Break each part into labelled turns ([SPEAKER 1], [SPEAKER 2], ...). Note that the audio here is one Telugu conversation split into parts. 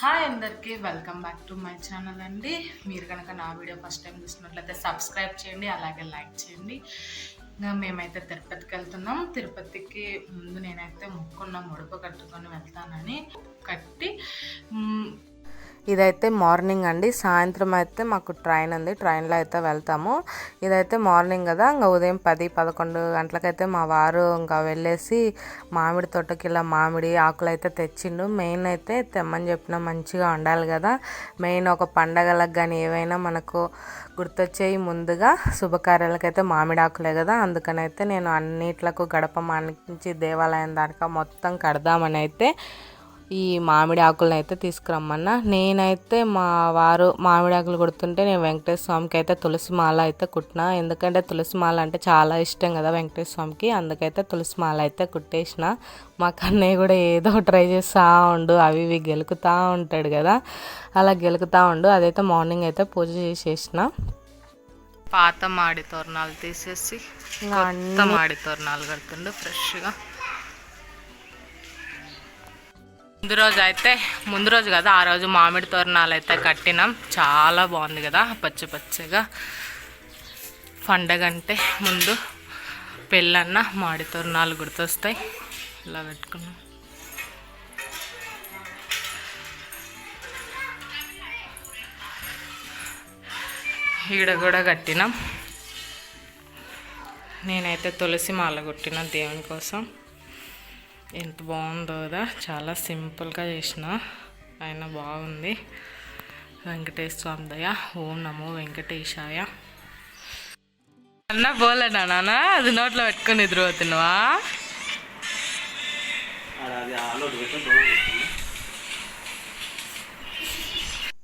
[SPEAKER 1] హాయ్ అందరికీ welcome back to my channel అండి. మీరు కనుక నా వీడియో ఫస్ట్ టైం చూసినట్లయితే సబ్స్క్రైబ్ చేయండి అలాగే లైక్ చేయండి. ఇంకా మేమైతే తిరుపతికి వెళ్తున్నాం. తిరుపతికి ముందు నేనైతే ముక్కున్న ముడుపు కట్టుకొని వెళ్తానని కట్టి
[SPEAKER 2] ఇదైతే మార్నింగ్ అండి. సాయంత్రం అయితే మాకు ట్రైన్ ఉంది. ట్రైన్లో అయితే వెళ్తాము. ఇదైతే మార్నింగ్ కదా. ఇంకా ఉదయం పది పదకొండు గంటలకైతే మా వారు ఇంకా వెళ్ళేసి మామిడి తోటకి ఇలా మామిడి ఆకులు అయితే తెచ్చిండు. మెయిన్ అయితే తెమ్మని చెప్పిన మంచిగా ఉండాలి కదా. మెయిన్ ఒక పండగలకు కానీ ఏవైనా మనకు గుర్తొచ్చేవి ముందుగా శుభకార్యాలకైతే మామిడి ఆకులే కదా. అందుకనైతే నేను అన్నిట్లకు గడప మానించి దేవాలయం దాకా మొత్తం కడదామని అయితే ఈ మామిడి ఆకులను అయితే తీసుకురమ్మన్నా. నేనైతే మా వారు మామిడి ఆకులు కొడుతుంటే నేను వెంకటేశ్వర స్వామికి అయితే తులసి మాల అయితే కుట్టిన. ఎందుకంటే తులసి మాల అంటే చాలా ఇష్టం కదా వెంకటేశ్వర స్వామికి. అందుకైతే తులసి మాల అయితే కుట్టేసిన. మా కన్నయ్య కూడా ఏదో ట్రై చేస్తూ ఉండు అవి ఇవి గెలుకుతూ ఉంటాడు కదా. అలా గెలుకుతూ ఉండు అదైతే మార్నింగ్ అయితే పూజ చేసేసిన.
[SPEAKER 1] పాత మాడి తోరణాలు తీసేసి కొత్త మాడి తోరణాలు కడుతుండు ఫ్రెష్గా. ముందు రోజు అయితే ముందు రోజు కదా ఆ రోజు మామిడి తోరణాలు అయితే కట్టినాం. చాలా బాగుంది కదా పచ్చి పచ్చిగా. పండగ అంటే ముందు పెళ్ళన్న మామిడి తోరణాలు గుర్తొస్తాయి. ఇలా పెట్టుకున్నాం. ఈడ కూడా కట్టినాం. నేనైతే తులసి మాల కొట్టిన దేవుని కోసం. ఎంత బాగుందో కదా. చాలా సింపుల్గా చేసిన. అయినా బాగుంది. వెంకటేశ్వర దయ ఓం నమో వెంకటేశాయ. అన్న పోలేనా నాన్న అది నోట్లో పెట్టుకొని నిద్రపోతున్నావా?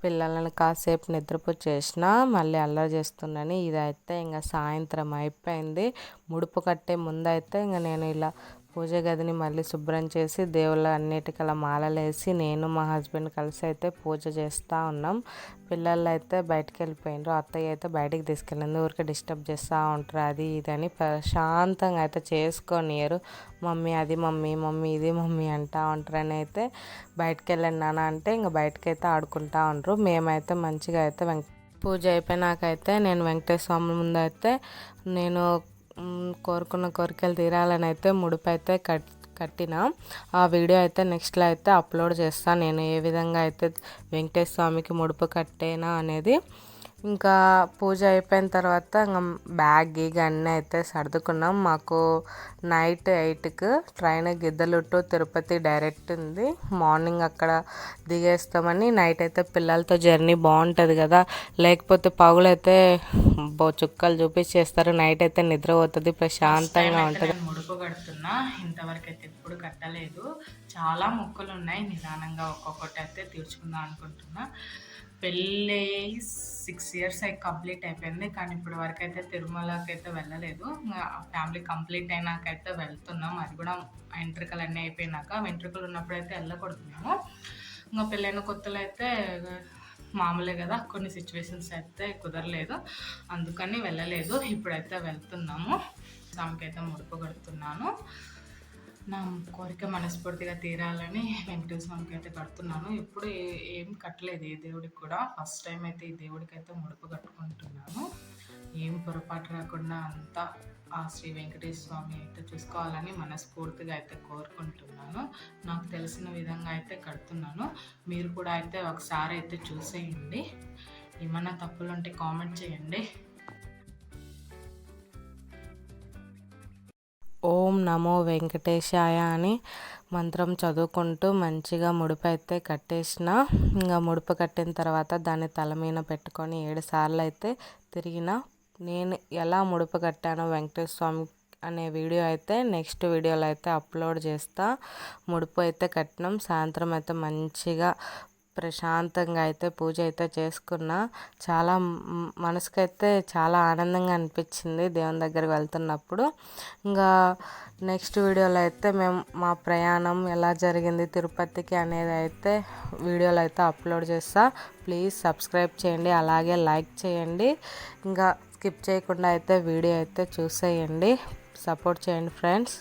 [SPEAKER 2] పిల్లలను కాసేపు నిద్రపో చేసిన మళ్ళీ అల్లరి చేస్తున్నాను ఇదైతే ఇంకా సాయంత్రం అయిపోయింది. ముడుపు కట్టే ముందైతే ఇంకా నేను ఇలా పూజ గదిని మళ్ళీ శుభ్రం చేసి దేవుళ్ళ అన్నిటికలా మాలలేసి నేను మా హస్బెండ్ కలిసి అయితే పూజ చేస్తూ ఉన్నాం. పిల్లలు అయితే బయటకు వెళ్ళిపోయినారు అత్తయ్య అయితే బయటికి తీసుకెళ్ళింది. ఊరికి డిస్టర్బ్ చేస్తూ ఉంటారు. అది ఇది అని ప్రశాంతంగా అయితే చేసుకోనియరు మమ్మీ అది మమ్మీ మమ్మీ ఇది మమ్మీ అంటా ఉంటారని అయితే బయటకు వెళ్ళండి నాన్న అంటే ఇంకా బయటకైతే ఆడుకుంటా ఉంటారు మేమైతే మంచిగా అయితే వెంక పూజ అయిపోయినాకైతే నేను వెంకటేశ్వర స్వామి ముందు అయితే నేను కోరుకున్న కోరికలు తీరాలని అయితే ముడుపు అయితే కట్ కట్టిన. ఆ వీడియో అయితే నెక్స్ట్లో అయితే అప్లోడ్ చేస్తాను నేను ఏ విధంగా అయితే వెంకటేశ్వర స్వామికి ముడుపు కట్టేనా అనేది ఇంకా పూజ అయిపోయిన తర్వాత ఇంకా బ్యాగ్ గీగ్ అన్నీ అయితే సర్దుకున్నాం. మాకు నైట్ ఎయిట్కి ట్రైన్ గిద్దలు టు తిరుపతి డైరెక్ట్ ఉంది. మార్నింగ్ అక్కడ దిగేస్తామని నైట్ అయితే పిల్లలతో జర్నీ బాగుంటుంది కదా. లేకపోతే పగులైతే బో చుక్కలు చూపించేస్తారు. నైట్ అయితే నిద్ర పోతుంది ప్రశాంతంగా ఉంటుంది.
[SPEAKER 1] ముడుపు కడుతున్నా. ఇంతవరకు అయితే ఎప్పుడు కట్టలేదు. చాలా మొక్కలు ఉన్నాయి నిదానంగా ఒక్కొక్కటి అయితే తీర్చుకుందాం అనుకుంటున్నా. పెళ్ళి సిక్స్ ఇయర్స్ అయి కంప్లీట్ అయిపోయింది. కానీ ఇప్పటి వరకు అయితే తిరుమలకి అయితే వెళ్ళలేదు. ఫ్యామిలీ కంప్లీట్ అయినాకైతే వెళ్తున్నాం. అది కూడా వెంట్రుకలు అన్నీ అయిపోయినాక వెంట్రుకలు ఉన్నప్పుడు అయితే వెళ్ళకూడదున్నాము ఇంకా పెళ్ళైన కొత్తలు అయితే మామూలే కదా. కొన్ని సిచ్యువేషన్స్ అయితే కుదరలేదు. అందుకని వెళ్ళలేదు. ఇప్పుడైతే వెళ్తున్నాము. స్వామికైతే ముడుపు కడుతున్నాను. నా కోరిక మనస్ఫూర్తిగా తీరాలని వెంకటేశ్వర స్వామికి అయితే కడుతున్నాను. ఎప్పుడు ఏ- ఏం కట్టలేదు ఏ దేవుడికి కూడా. ఫస్ట్ టైం అయితే ఈ దేవుడికి అయితే ముడుపు కట్టుకుంటున్నాను. ఏం పొరపాటు రాకుండా అంతా ఆ శ్రీ వెంకటేశ్వర స్వామి అయితే చూసుకోవాలని మనస్ఫూర్తిగా అయితే కోరుకుంటున్నాను. నాకు తెలిసిన విధంగా అయితే కడుతున్నాను. మీరు కూడా అయితే ఒకసారి అయితే చూసేయండి. ఏమన్నా తప్పులు ఉంటే కామెంట్ చేయండి.
[SPEAKER 2] ఓం నమో వెంకటేశాయ అని మంత్రం చదువుకుంటూ మంచిగా ముడుపు అయితే కట్టేసిన. ఇంకా ముడుపు కట్టిన తర్వాత దాన్ని తల మీద పెట్టుకొని ఏడు సార్లు అయితే తిరిగిన. నేను ఎలా ముడుపు కట్టానో వెంకటేశ్వర స్వామి అనే వీడియో అయితే నెక్స్ట్ వీడియోలో అయితే అప్లోడ్ చేస్తా. ముడుపు అయితే కట్టినాం. సాయంత్రం అయితే మంచిగా ప్రశాంతంగా అయితే పూజ అయితే చేసుకున్న చాలా మనసుకైతే చాలా ఆనందంగా అనిపించింది దేవుని దగ్గరికి వెళ్తున్నప్పుడు. ఇంకా నెక్స్ట్ వీడియోలో అయితే మేము మా ప్రయాణం ఎలా జరిగింది తిరుపతికి అనేది అయితే వీడియోలో అయితే అప్లోడ్ చేస్తా. ప్లీజ్ సబ్స్క్రైబ్ చేయండి అలాగే లైక్ చేయండి. ఇంకా స్కిప్ చేయకుండా అయితే వీడియో అయితే చూసేయండి. సపోర్ట్ చేయండి ఫ్రెండ్స్.